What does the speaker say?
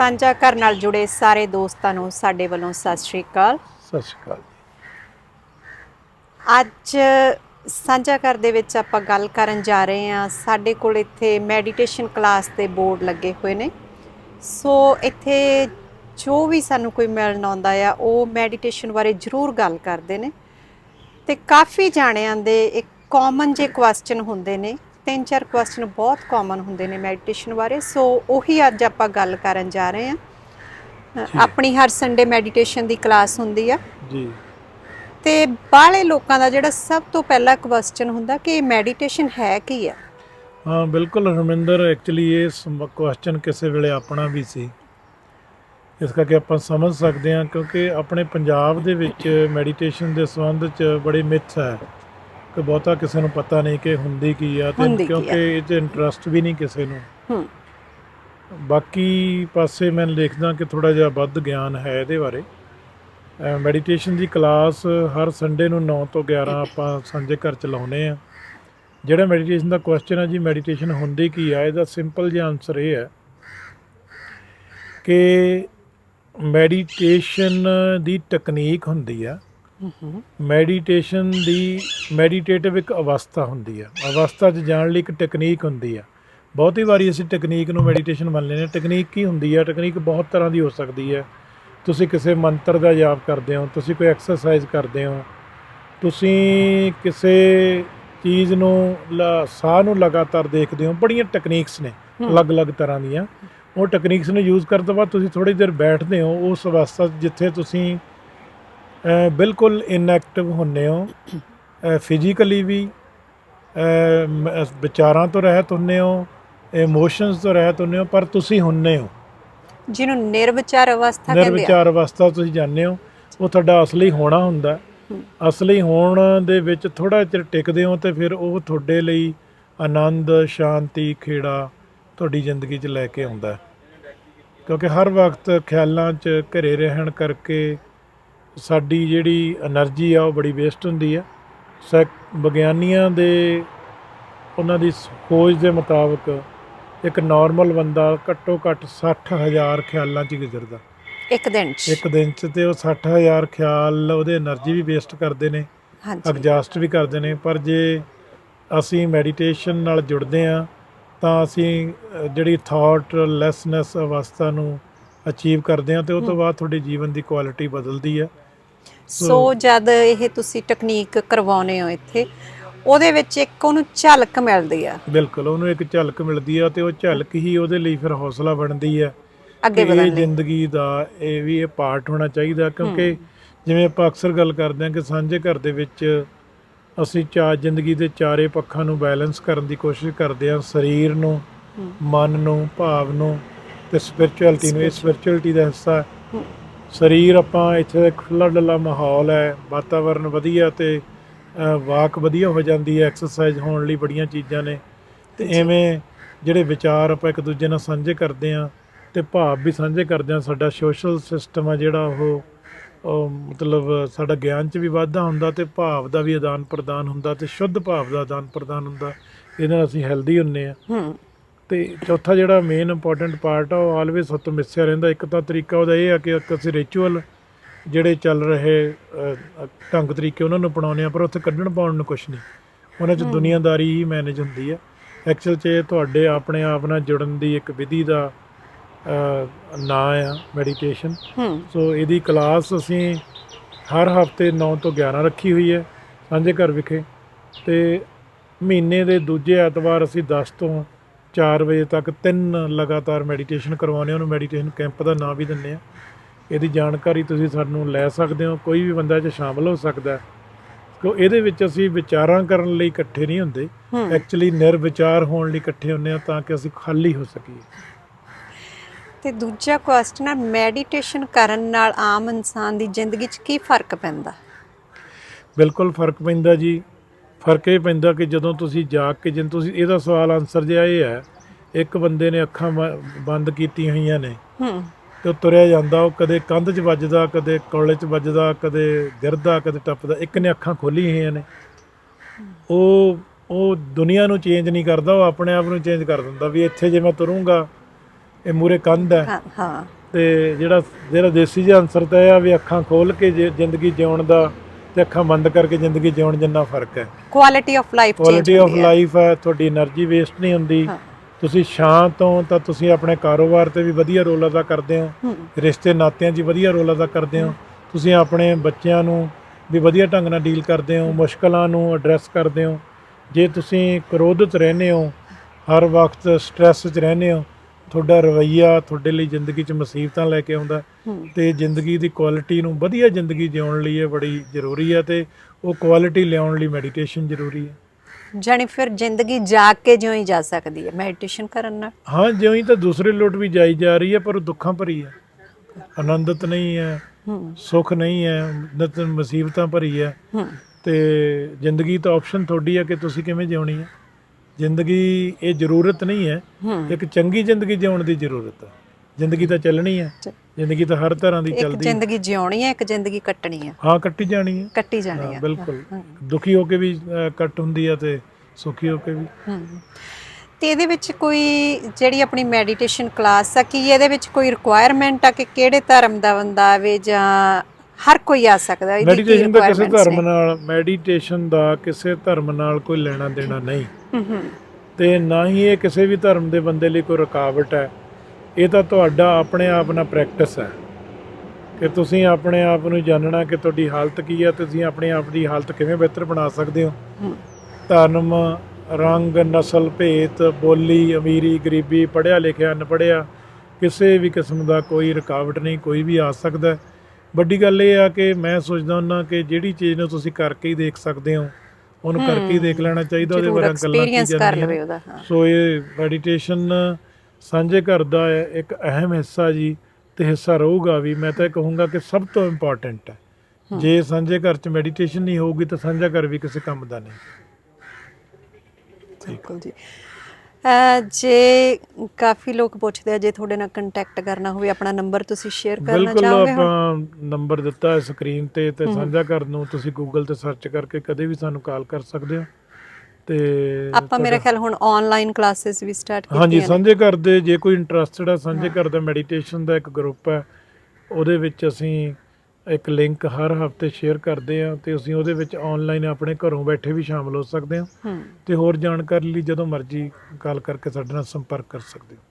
ਸਾਂਝਾ ਘਰ ਨਾਲ ਜੁੜੇ ਸਾਰੇ ਦੋਸਤਾਂ ਨੂੰ ਸਾਡੇ ਵੱਲੋਂ ਸਤਿ ਸ਼੍ਰੀ ਅਕਾਲ। ਸਤਿ ਸ਼੍ਰੀ ਅਕਾਲ ਅੱਜ ਸਾਂਝਾ ਘਰ ਦੇ ਵਿੱਚ ਆਪਾਂ ਗੱਲ ਕਰਨ ਜਾ ਰਹੇ ਹਾਂ। ਸਾਡੇ ਕੋਲ ਇੱਥੇ ਮੈਡੀਟੇਸ਼ਨ ਕਲਾਸ ਦੇ ਬੋਰਡ ਲੱਗੇ ਹੋਏ ਨੇ। ਸੋ ਇੱਥੇ ਜੋ ਵੀ ਸਾਨੂੰ ਕੋਈ ਮਿਲਣ ਆਉਂਦਾ ਆ ਉਹ ਮੈਡੀਟੇਸ਼ਨ ਬਾਰੇ ਜ਼ਰੂਰ ਗੱਲ ਕਰਦੇ ਨੇ। ਤੇ ਕਾਫੀ ਜਾਣਿਆਂ ਦੇ ਇੱਕ ਕਾਮਨ ਜੇ ਕੁਐਸਚਨ ਹੁੰਦੇ ਨੇ। ਤਿੰਨ ਚਾਰ ਕੁਐਸਚਨ ਬਹੁਤ ਕਾਮਨ ਹੁੰਦੇ ਨੇ ਮੈਡੀਟੇਸ਼ਨ ਬਾਰੇ ਸੋ ਉਹੀ ਅੱਜ ਆਪਾਂ ਗੱਲ ਕਰਨ ਜਾ ਰਹੇ ਹਾਂ। ਆਪਣੀ ਹਰ ਸੰਡੇ ਮੈਡੀਟੇਸ਼ਨ ਦੀ ਕਲਾਸ ਹੁੰਦੀ ਆ। ਜੀ। ਤੇ ਬਾਹਲੇ ਲੋਕਾਂ ਦਾ ਜਿਹੜਾ ਸਭ ਤੋਂ ਪਹਿਲਾ ਕੁਐਸਚਨ ਹੁੰਦਾ ਕਿ ਮੈਡੀਟੇਸ਼ਨ ਹੈ ਕੀ ਆ? ਹਾਂ ਬਿਲਕੁਲ ਰਮਿੰਦਰ ਐਕਚੁਅਲੀ ਇਹ ਕੁਐਸਚਨ ਕਿਸੇ ਵੇਲੇ ਆਪਣਾ ਵੀ ਸੀ। ਇਸ ਕਰਕੇ ਆਪਾਂ ਸਮਝ ਸਕਦੇ ਹਾਂ ਕਿਉਂਕਿ ਆਪਣੇ ਪੰਜਾਬ ਦੇ ਵਿੱਚ ਮੈਡੀਟੇਸ਼ਨ ਦੇ ਸੰਬੰਧ 'ਚ ਬੜੀ ਮਿਥ ਹੈ। ਕਿ ਬਹੁਤਾ ਕਿਸੇ ਨੂੰ ਪਤਾ ਨਹੀਂ ਕਿ ਹੁੰਦੀ ਕੀ ਆ ਹੁੰਦੀ ਤੇ ਕੀ ਆ। ਕਿਉਂਕਿ ਇਹ 'ਚ ਇੰਟਰਸਟ ਵੀ ਨਹੀਂ ਕਿਸੇ ਨੂੰ। ਹੂੰ। ਬਾਕੀ ਪਾਸੇ ਮੈਂ ਲਿਖਦਾ ਕਿ ਥੋੜਾ ਜਿਹਾ ਵੱਧ ਗਿਆਨ ਹੈ ਇਹਦੇ ਬਾਰੇ। ਮੈਡੀਟੇਸ਼ਨ ਦੀ ਕਲਾਸ ਹਰ ਸੰਡੇ ਨੂੰ 9 ਤੋਂ 11 ਆਪਾਂ ਸਾਂਝੇ ਘਰ ਚ ਲਾਉਨੇ ਆ ਜਿਹੜਾ ਮੈਡੀਟੇਸ਼ਨ ਦਾ ਕੁਐਸਚਨ ਹੈ ਜੀ ਮੈਡੀਟੇਸ਼ਨ ਹੁੰਦੀ ਕੀ ਆ? ਇਹਦਾ ਸਿੰਪਲ ਜਿਹਾ ਆਨਸਰ ਇਹ ਹੈ ਕਿ ਮੈਡੀਟੇਸ਼ਨ ਦੀ ਟੈਕਨੀਕ ਹੁੰਦੀ ਆ। ਮੈਡੀਟੇਸ਼ਨ ਦੀ ਮੈਡੀਟੇਟਿਵ ਇੱਕ ਅਵਸਥਾ ਹੁੰਦੀ ਆ। ਅਵਸਥਾ 'ਚ ਜਾਣ ਲਈ ਇੱਕ ਟੈਕਨੀਕ ਹੁੰਦੀ ਆ। ਬਹੁਤੀ ਵਾਰੀ ਅਸੀਂ ਟੈਕਨੀਕ ਨੂੰ ਮੈਡੀਟੇਸ਼ਨ ਮੰਨ ਲੈਂਦੇ ਹਾਂ। ਟੈਕਨੀਕ ਕੀ ਹੁੰਦੀ ਆ? ਟੈਕਨੀਕ ਬਹੁਤ ਤਰ੍ਹਾਂ ਦੀ ਹੋ ਸਕਦੀ ਹੈ ਤੁਸੀਂ ਕਿਸੇ ਮੰਤਰ ਦਾ ਜਾਪ ਕਰਦੇ ਹੋ ਤੁਸੀਂ ਕੋਈ ਐਕਸਰਸਾਈਜ਼ ਕਰਦੇ ਹੋ ਤੁਸੀਂ ਕਿਸੇ ਚੀਜ਼ ਨੂੰ ਸਾਹ ਨੂੰ ਲਗਾਤਾਰ ਦੇਖਦੇ ਹੋ। ਬੜੀਆਂ ਟੈਕਨੀਕਸ ਨੇ। ਅਲੱਗ-ਅਲੱਗ ਤਰ੍ਹਾਂ ਦੀਆਂ। ਉਹ ਟੈਕਨੀਕਸ ਨੂੰ ਯੂਜ਼ ਕਰਨ ਤੋਂ ਬਾਅਦ ਤੁਸੀਂ ਥੋੜੀ ਦੇਰ ਬੈਠਦੇ ਹੋ। ਉਸ ਅਵਸਥਾ ਜਿੱਥੇ ਤੁਸੀਂ ਬਿਲਕੁਲ ਇਨਐਕਟਿਵ ਹੁੰਨੇ ਹੋ ਫਿਜ਼ੀਕਲੀ ਵੀ ਵਿਚਾਰਾਂ ਤੋਂ ਰਹਿਤ ਹੁੰਨੇ ਹੋ ਇਮੋਸ਼ਨਸ ਤੋਂ ਰਹਿਤ ਹੁੰਨੇ ਹੋ ਪਰ ਤੁਸੀਂ ਹੁੰਨੇ ਹੋ ਜਿਹਨੂੰ ਨਿਰਵਿਚਾਰ ਅਵਸਥਾ ਕਹਿੰਦੇ ਆ ਨਿਰਵਿਚਾਰ ਅਵਸਥਾ ਤੁਸੀਂ ਜਾਂਦੇ ਹੋ ਉਹ ਤੁਹਾਡਾ ਅਸਲੀ ਹੋਣਾ ਹੁੰਦਾ। ਅਸਲੀ ਹੋਣ ਦੇ ਵਿੱਚ ਥੋੜਾ ਚਿਰ ਟਿਕਦੇ ਹੋ ਤੇ ਫਿਰ ਉਹ ਤੁਹਾਡੇ ਲਈ ਆਨੰਦ ਸ਼ਾਂਤੀ ਖੇੜਾ ਤੁਹਾਡੀ ਜ਼ਿੰਦਗੀ 'ਚ ਲੈ ਕੇ ਆਉਂਦਾ। ਕਿਉਂਕਿ ਹਰ ਵਕਤ ਖਿਆਲਾਂ 'ਚ ਘਰੇ ਰਹਿਣ ਕਰਕੇ ਸਾਡੀ ਜਿਹੜੀ એનર્ਜੀ ਆ ਉਹ ਬੜੀ ਵੇਸਟ ਹੁੰਦੀ ਆ। ਸਾ ਵਿਗਿਆਨੀਆਂ ਦੇ ਉਹਨਾਂ ਦੀ ਖੋਜ ਦੇ ਮੁਤਾਬਕ ਇੱਕ ਨਾਰਮਲ ਬੰਦਾ ਘੱਟੋ ਘੱਟ 60000 ਖਿਆਲਾਂ 'ਚ ਗੁਜ਼ਰਦਾ। ਇੱਕ ਦਿਨ 'ਚ। ਇੱਕ ਦਿਨ 'ਚ ਤੇ ਉਹ 60000 ਖਿਆਲ ਉਹਦੇ એનર્ਜੀ ਵੀ ਵੇਸਟ ਕਰਦੇ ਨੇ ਹਾਂਜੀ। ਐਗਜ਼ਾਸਟ ਵੀ ਕਰਦੇ ਨੇ। ਪਰ ਜੇ ਅਸੀਂ ਮੈਡੀਟੇਸ਼ਨ ਨਾਲ ਜੁੜਦੇ ਆ ਤਾਂ ਅਸੀਂ ਜਿਹੜੀ ਥਾਟ ਲੈਸਨੈਸ ਅਵਸਥਾ ਨੂੰ ਅਚੀਵ ਕਰਦੇ ਆ ਤੇ ਉਹ ਤੋਂ ਬਾਅਦ ਤੁਹਾਡੇ ਜੀਵਨ ਦੀ ਕੁਆਲਿਟੀ ਬਦਲਦੀ ਆ ਸੋ ਜਦ ਇਹ ਤੁਸੀਂ ਟੈਕਨੀਕ ਕਰਵਾਉਨੇ ਹੋ ਇੱਥੇ ਉਹਦੇ ਵਿੱਚ ਇੱਕ ਉਹਨੂੰ ਝਲਕ ਮਿਲਦੀ ਆ। ਬਿਲਕੁਲ ਉਹਨੂੰ ਇੱਕ ਝਲਕ ਮਿਲਦੀ ਆ ਤੇ ਉਹ ਝਲਕ ਹੀ ਉਹਦੇ ਲਈ ਫਿਰ ਹੌਸਲਾ ਬਣਦੀ ਆ ਅੱਗੇ ਵਧਣ ਲਈ। ਜ਼ਿੰਦਗੀ ਦਾ ਇਹ ਵੀ ਇਹ ਪਾਰਟ ਹੋਣਾ ਚਾਹੀਦਾ ਕਿਉਂਕਿ ਜਿਵੇਂ ਆਪਾਂ ਅਕਸਰ ਗੱਲ ਕਰਦੇ ਹਾਂ ਕਿ ਸਾਂਝੇ ਘਰ ਦੇ ਵਿੱਚ ਅਸੀਂ ਚਾਰ ਜ਼ਿੰਦਗੀ ਦੇ ਚਾਰੇ ਪੱਖਾਂ ਨੂੰ ਬੈਲੈਂਸ ਕਰਨ ਦੀ ਕੋਸ਼ਿਸ਼ ਕਰਦੇ ਹਾਂ ਸਰੀਰ ਨੂੰ। ਮਨ ਨੂੰ ਭਾਵ ਨੂੰ ਤੇ ਸਪਿਰਚੁਅਲਿਟੀ ਨੂੰ ਇਹ ਸਪਿਰਚੁਅਲਿਟੀ ਦਾ ਹਿੱਸਾ ਹੈ। ਸਰੀਰ ਆਪਾਂ ਇੱਥੇ ਦਾ ਖੁੱਲਾ ਡੁੱਲਾ ਮਾਹੌਲ ਹੈ ਵਾਤਾਵਰਨ ਵਧੀਆ ਤੇ ਵਾਕ ਵਧੀਆ ਹੋ ਜਾਂਦੀ ਹੈ ਐਕਸਰਸਾਈਜ਼ ਹੋਣ ਲਈ ਬੜੀਆਂ ਚੀਜ਼ਾਂ ਨੇ ਤੇ। ਐਵੇਂ ਜਿਹੜੇ ਵਿਚਾਰ ਆਪਾਂ ਇੱਕ ਦੂਜੇ ਨਾਲ ਸਾਂਝੇ ਕਰਦੇ ਹਾਂ ਤੇ ਭਾਵ ਵੀ ਸਾਂਝੇ ਕਰਦੇ ਹਾਂ ਸਾਡਾ ਸੋਸ਼ਲ ਸਿਸਟਮ ਆ ਜਿਹੜਾ ਉਹ ਉਹ ਮਤਲਬ ਸਾਡਾ ਗਿਆਨ 'ਚ ਵੀ ਵਾਧਾ ਹੁੰਦਾ ਤੇ ਭਾਵ ਦਾ ਵੀ ਆਦਾਨ ਪ੍ਰਦਾਨ ਹੁੰਦਾ ਤੇ ਸ਼ੁੱਧ ਭਾਵ ਦਾ ਆਦਾਨ ਪ੍ਰਦਾਨ ਹੁੰਦਾ ਇਹਦੇ ਨਾਲ ਅਸੀਂ ਹੈਲਦੀ ਹੁੰਨੇ ਆ ਹੂੰ ਤੇ ਚੌਥਾ ਜਿਹੜਾ ਮੇਨ ਇੰਪੋਰਟੈਂਟ ਪਾਰਟ ਆ ਉਹ ਆਲਵੇਸ ਸਤੋਂ ਮਿਸਿਆ ਰਹਿੰਦਾ। ਇੱਕ ਤਾਂ ਤਰੀਕਾ ਉਹਦਾ ਇਹ ਆ ਕਿ ਇੱਕ ਅਸੀਂ ਰਿਚੁਅਲ ਜਿਹੜੇ ਚੱਲ ਰਹੇ ਢੰਗ ਤਰੀਕੇ ਉਹਨਾਂ ਨੂੰ ਅਪਣਾਉਂਦੇ ਆ ਪਰ ਉੱਥੇ ਕੱਢਣ ਪਾਉਣ ਨੂੰ ਕੁਝ ਨਹੀਂ। ਉਹਨਾਂ 'ਚ। ਦੁਨੀਆਦਾਰੀ ਹੀ ਮੈਨੇਜ ਹੁੰਦੀ ਆ। ਐਕਚੁਅਲ 'ਚ ਇਹ ਤੁਹਾਡੇ ਆਪਣੇ ਆਪ ਨਾਲ ਜੁੜਨ ਦੀ ਇੱਕ ਵਿਧੀ ਦਾ ਨਾਂ ਆ ਮੈਡੀਟੇਸ਼ਨ ਸੋ ਇਹਦੀ ਕਲਾਸ ਅਸੀਂ ਹਰ ਹਫ਼ਤੇ 9 ਤੋਂ 11 ਰੱਖੀ ਹੋਈ ਹੈ ਸਾਂਝੇ ਘਰ ਵਿਖੇ। ਤੇ ਮਹੀਨੇ ਦੇ ਦੂਜੇ ਐਤਵਾਰ ਅਸੀਂ 10 ਤੋਂ 4 ਵਜੇ ਤੱਕ ਤਿੰਨ ਲਗਾਤਾਰ ਮੈਡੀਟੇਸ਼ਨ ਕਰਵਾਉਂਦੇ ਉਹਨੂੰ ਮੈਡੀਟੇਸ਼ਨ ਕੈਂਪ ਦਾ ਨਾਮ ਵੀ ਦਿੰਦੇ ਆ ਇਹਦੀ ਜਾਣਕਾਰੀ ਤੁਸੀਂ ਸਾਨੂੰ ਲੈ ਸਕਦੇ ਹੋ। ਕੋਈ ਵੀ ਬੰਦਾ 'ਚ ਸ਼ਾਮਲ ਹੋ ਸਕਦਾ ਹੈ। ਕਿਉਂ ਇਹਦੇ ਵਿੱਚ ਅਸੀਂ ਵਿਚਾਰਾਂ ਕਰਨ ਲਈ ਇਕੱਠੇ ਨਹੀਂ ਹੁੰਦੇ। ਐਕਚੁਅਲੀ ਨਿਰਵਿਚਾਰ ਹੋਣ ਲਈ ਇਕੱਠੇ ਹੁੰਦੇ ਆ ਤਾਂ ਕਿ ਅਸੀਂ ਖਾਲੀ ਹੋ ਸਕੀਏ। ਤੇ ਦੂਜਾ ਕੁਐਸਚਨ ਹੈ ਮੈਡੀਟੇਸ਼ਨ ਕਰਨ ਨਾਲ ਆਮ ਇਨਸਾਨ ਦੀ ਜ਼ਿੰਦਗੀ 'ਚ ਕੀ ਫ਼ਰਕ ਪੈਂਦਾ? ਬਿਲਕੁਲ ਫ਼ਰਕ ਪੈਂਦਾ ਜੀ। ਫ਼ਰਕ ਇਹ ਪੈਂਦਾ ਕਿ ਜਦੋਂ ਤੁਸੀਂ ਜਾਗ ਕੇ ਜਿੰ ਤੁਸੀਂ ਇਹਦਾ ਸਵਾਲ ਆਨਸਰ ਜਿਹਾ ਇਹ ਹੈ ਇੱਕ ਬੰਦੇ ਨੇ ਅੱਖਾਂ ਬੰਦ ਕੀਤੀਆਂ ਹੋਈਆਂ ਨੇ ਹੂੰ। ਤੇ ਉਹ ਤੁਰਿਆ ਜਾਂਦਾ ਉਹ ਕਦੇ ਕੰਧ 'ਚ ਵੱਜਦਾ ਕਦੇ ਕੋਲੇ 'ਚ ਵੱਜਦਾ ਕਦੇ ਗਿਰਦਾ ਕਦੇ ਟੱਪਦਾ ਇੱਕ ਨੇ ਅੱਖਾਂ ਖੋਲੀਆਂ ਹੋਈਆਂ ਨੇ। ਉਹ ਉਹ ਦੁਨੀਆ ਨੂੰ ਚੇਂਜ ਨਹੀਂ ਕਰਦਾ ਉਹ ਆਪਣੇ ਆਪ ਨੂੰ ਚੇਂਜ ਕਰ ਦਿੰਦਾ ਵੀ ਇੱਥੇ ਜੇ ਮੈਂ ਤੁਰੂੰਗਾ ਇਹ ਮੂਰੇ ਕੰਧ ਹੈ। ਹਾਂ ਹਾਂ। ਤੇ ਜਿਹੜਾ ਜਿਹੜਾ ਦੇਸੀ ਜਿਹਾ ਆਨਸਰ ਤਾਂ ਇਹ ਆ ਵੀ ਅੱਖਾਂ ਖੋਲ ਕੇ ਜੇ ਜ਼ਿੰਦਗੀ ਜਿਉਣ ਦਾ ਤੇ ਅੱਖਾਂ ਬੰਦ ਕਰਕੇ ਜ਼ਿੰਦਗੀ ਜਿਉਣ ਜਿੰਨਾ ਫ਼ਰਕ ਹੈ। Quality of life quality of life ਹੈ। ਤੁਹਾਡੀ એનર્ਜੀ ਵੇਸਟ ਨਹੀਂ ਹੁੰਦੀ। ਤੁਸੀਂ ਸ਼ਾਂਤ ਹੋ ਤਾਂ ਤੁਸੀਂ ਆਪਣੇ ਕਾਰੋਬਾਰ ਤੇ ਵੀ ਵਧੀਆ ਰੋਲ ਅਦਾ ਕਰਦੇ ਹੋ। ਰਿਸ਼ਤੇ ਨਾਤਿਆਂ 'ਚ ਵਧੀਆ ਰੋਲ ਅਦਾ ਕਰਦੇ ਹੋ। ਤੁਸੀਂ ਆਪਣੇ ਬੱਚਿਆਂ ਨੂੰ ਵੀ ਵਧੀਆ ਢੰਗ ਨਾਲ ਡੀਲ ਕਰਦੇ ਹੋ ਮੁਸ਼ਕਲਾਂ ਨੂੰ ਐਡਰੈਸ ਕਰਦੇ ਹੋ। ਜੇ ਤੁਸੀਂ ਕਰੋਧਿਤ ਰਹਿੰਦੇ ਹੋ ਹਰ ਵਕਤ ਸਟ੍ਰੈਸ 'ਚ ਰਹਿੰਦੇ ਹੋ ਤੁਹਾਡਾ ਰਵੱਈਆ ਤੁਹਾਡੇ ਲਈ ਜ਼ਿੰਦਗੀ 'ਚ ਮੁਸੀਬਤਾਂ ਲੈ ਕੇ ਆਉਂਦਾ। ਤੇ ਜ਼ਿੰਦਗੀ ਦੀ ਕੁਆਲਿਟੀ ਨੂੰ ਵਧੀਆ ਜ਼ਿੰਦਗੀ ਜਿਉਣ ਲਈ ਇਹ ਬੜੀ ਜ਼ਰੂਰੀ ਹੈ ਤੇ ਉਹ ਕੁਆਲਿਟੀ ਲਿਆਉਣ ਲਈ ਮੈਡੀਟੇਸ਼ਨ ਜ਼ਰੂਰੀ ਹੈ ਜਾਣੀ ਫਿਰ ਜ਼ਿੰਦਗੀ ਜਾਗ ਕੇ ਜਿਉਂ ਹੀ ਜਾ ਸਕਦੀ ਹੈ ਮੈਡੀਟੇਸ਼ਨ ਕਰਨ ਨਾਲ? ਹਾਂ ਜਿਉਂ ਹੀ ਤਾਂ ਦੂਸਰੇ ਲੋਟ ਵੀ ਜਾਈ ਜਾ ਰਹੀ ਹੈ ਪਰ ਉਹ ਦੁੱਖਾਂ ਭਰੀ ਹੈ। ਆਨੰਦਤ ਨਹੀਂ ਹੈ ਸੁੱਖ ਨਹੀਂ ਹੈ ਨਿਤ ਮੁਸੀਬਤਾਂ ਭਰੀ ਹੈ। ਹੂੰ। ਤੇ ਜ਼ਿੰਦਗੀ ਤਾਂ ਆਪਸ਼ਨ ਤੁਹਾਡੀ ਹੈ ਕਿ ਤੁਸੀਂ ਕਿਵੇਂ ਜਿਉਣੀ ਹੈ। ਜ਼ਿੰਦਗੀ ਇਹ ਜ਼ਰੂਰਤ ਨਹੀਂ ਹੈ। ਇੱਕ ਚੰਗੀ ਜ਼ਿੰਦਗੀ ਜਿਉਣ ਦੀ ਜ਼ਰੂਰਤ ਹੈ। ਜ਼ਿੰਦਗੀ ਤਾਂ ਚੱਲਣੀ ਹੈ। ਜ਼ਿੰਦਗੀ ਤਾਂ ਹਰ ਤਰ੍ਹਾਂ ਦੀ ਇੱਕ ਚੱਲਦੀ ਹੈ। ਜ਼ਿੰਦਗੀ ਜਿਉਣੀ ਹੈ ਇੱਕ ਜ਼ਿੰਦਗੀ ਕੱਟਣੀ ਹੈ। ਹਾਂ ਕੱਟੀ ਜਾਣੀ ਹੈ। ਕੱਟੀ ਜਾਣੀ ਹਾਂ ਬਿਲਕੁਲ। ਦੁਖੀ ਹੋ ਕੇ ਵੀ ਕੱਟ ਹੁੰਦੀ ਹੈ ਤੇ ਸੁਖੀ ਹੋ ਕੇ ਵੀ। ਤੇ ਇਹਦੇ ਵਿੱਚ ਕੋਈ ਜਿਹੜੀ ਆਪਣੀ ਮੈਡੀਟੇਸ਼ਨ ਕਲਾਸ ਆ ਕੀ ਇਹਦੇ ਵਿੱਚ ਕੋਈ ਰਿਕੁਆਇਰਮੈਂਟ ਆ ਕਿ ਕਿਹੜੇ ਧਰਮ ਦਾ ਬੰਦਾ ਆਵੇ ਜਾਂ ਹਰ ਕੋਈ ਆ ਸਕਦਾ ਇਹਦੀ ਕੀ ਮੈਡੀਟੇਸ਼ਨ ਦਾ ਕਿਸੇ requirements ਧਰਮ ਨੇ? ਨਾਲ ਮੈਡੀਟੇਸ਼ਨ ਦਾ ਕਿਸੇ ਧਰਮ ਨਾਲ ਕੋਈ ਲੈਣਾ ਦੇਣਾ ਨਹੀਂ। ਹਮ, ਤੇ ਨਾ ਹੀ ਇਹ ਕਿਸੇ ਵੀ ਧਰਮ ਦੇ ਬੰਦੇ ਲਈ ਕੋਈ ਰੁਕਾਵਟ ਹੈ। ਇਹ ਤਾਂ ਤੁਹਾਡਾ ਆਪਣੇ ਆਪ ਨਾਲ ਪ੍ਰੈਕਟਿਸ ਹੈ। ਕਿ ਤੁਸੀਂ ਆਪਣੇ ਆਪ ਨੂੰ ਜਾਣਨਾ ਕਿ ਤੁਹਾਡੀ ਹਾਲਤ ਕੀ ਹੈ ਤੁਸੀਂ ਆਪਣੇ ਆਪ ਦੀ ਹਾਲਤ ਕਿਵੇਂ ਬਿਹਤਰ ਬਣਾ ਸਕਦੇ ਹੋ। ਧਰਮ ਰੰਗ ਨਸਲ ਭੇਤ ਬੋਲੀ ਅਮੀਰੀ ਗਰੀਬੀ ਪੜ੍ਹਿਆ ਲਿਖਿਆ ਅਨਪੜ੍ਹਿਆ ਕਿਸੇ ਵੀ ਕਿਸਮ ਦਾ ਕੋਈ ਰੁਕਾਵਟ ਨਹੀਂ ਕੋਈ ਵੀ ਆ ਸਕਦਾ। ਹੈ। ਵੱਡੀ ਗੱਲ ਇਹ ਆ ਕਿ ਮੈਂ ਸੋਚਦਾ ਹੁੰਦਾ ਕਿ ਜਿਹੜੀ ਚੀਜ਼ ਨੂੰ ਤੁਸੀਂ ਕਰਕੇ ਹੀ ਦੇਖ ਸਕਦੇ ਹੋ ਉਹਨੂੰ ਕਰਕੇ ਹੀ ਦੇਖ ਲੈਣਾ ਚਾਹੀਦਾ ਉਹਦੇ ਬਾਰੇ ਗੱਲਾਂ ਕੀ ਜਾਂਦੀਆਂ ਸੋ ਇਹ ਮੈਡੀਟੇਸ਼ਨ ਸਾਂਝੇ ਘਰ ਦਾ ਇੱਕ ਅਹਿਮ ਹਿੱਸਾ ਜੀ ਤੇ ਹਿੱਸਾ ਰਹੂਗਾ ਵੀ ਮੈਂ ਤਾਂ ਇਹ ਕਹੂੰਗਾ ਕਿ ਸਭ ਤੋਂ ਇੰਪੋਰਟੈਂਟ ਹੈ। ਜੇ ਸਾਂਝੇ ਘਰ 'ਚ ਮੈਡੀਟੇਸ਼ਨ ਨਹੀਂ ਹੋਊਗੀ ਤਾਂ ਸਾਂਝਾ ਘਰ ਵੀ ਕਿਸੇ ਕੰਮ ਦਾ ਨਹੀਂ। ਬਿਲਕੁਲ ਜੀ। ਜੇ ਕਾਫੀ ਲੋਕ ਪੁੱਛਦੇ ਆ ਜੇ ਤੁਹਾਡੇ ਨਾਲ ਕੰਟੈਕਟ ਕਰਨਾ ਹੋਵੇ ਆਪਣਾ ਨੰਬਰ ਤੁਸੀਂ ਸ਼ੇਅਰ ਕਰਨਾ ਬਿਲਕੁਲ ਚਾਹੋਗੇ ਹੁਣ? ਆਪਾਂ ਨੰਬਰ ਦਿੱਤਾ ਹੈ ਸਕਰੀਨ ਤੇ ਤੇ ਸਾਂਝਾ ਘਰ ਨੂੰ ਤੁਸੀਂ ਗੂਗਲ ਤੇ ਸਰਚ ਕਰਕੇ ਕਦੇ ਵੀ ਸਾਨੂੰ ਕਾਲ ਕਰ ਸਕਦੇ ਹੋ। ਤੇ ਆਪਾਂ ਮੇਰੇ ਖਿਆਲ ਹੁਣ ਆਨਲਾਈਨ ਕਲਾਸਿਸ ਵੀ ਸਟਾਰਟ ਕੀਤੀਆਂ ਹਾਂਜੀ। ਸਾਂਝੇ ਘਰ ਦੇ ਜੇ ਕੋਈ ਇੰਟਰਸਟਿਡ ਹੈ ਸਾਂਝੇ ਘਰ ਦਾ ਮੈਡੀਟੇਸ਼ਨ ਦਾ ਇੱਕ ਗਰੁੱਪ ਹੈ। ਉਹਦੇ ਵਿੱਚ ਅਸੀਂ ਇੱਕ ਲਿੰਕ ਹਰ ਹਫ਼ਤੇ ਸ਼ੇਅਰ ਕਰਦੇ ਹਾਂ ਤੇ ਅਸੀਂ ਉਹਦੇ ਵਿੱਚ ਆਨਲਾਈਨ ਆਪਣੇ ਘਰੋਂ ਬੈਠੇ ਵੀ ਸ਼ਾਮਲ ਹੋ ਸਕਦੇ ਹਮ ਤੇ ਹੋਰ ਜਾਣਕਾਰੀ ਲਈ ਜਦੋਂ ਮਰਜ਼ੀ ਕਾਲ ਕਰਕੇ ਸਾਡੇ ਨਾਲ ਸੰਪਰਕ ਕਰ ਸਕਦੇ ਹੋ।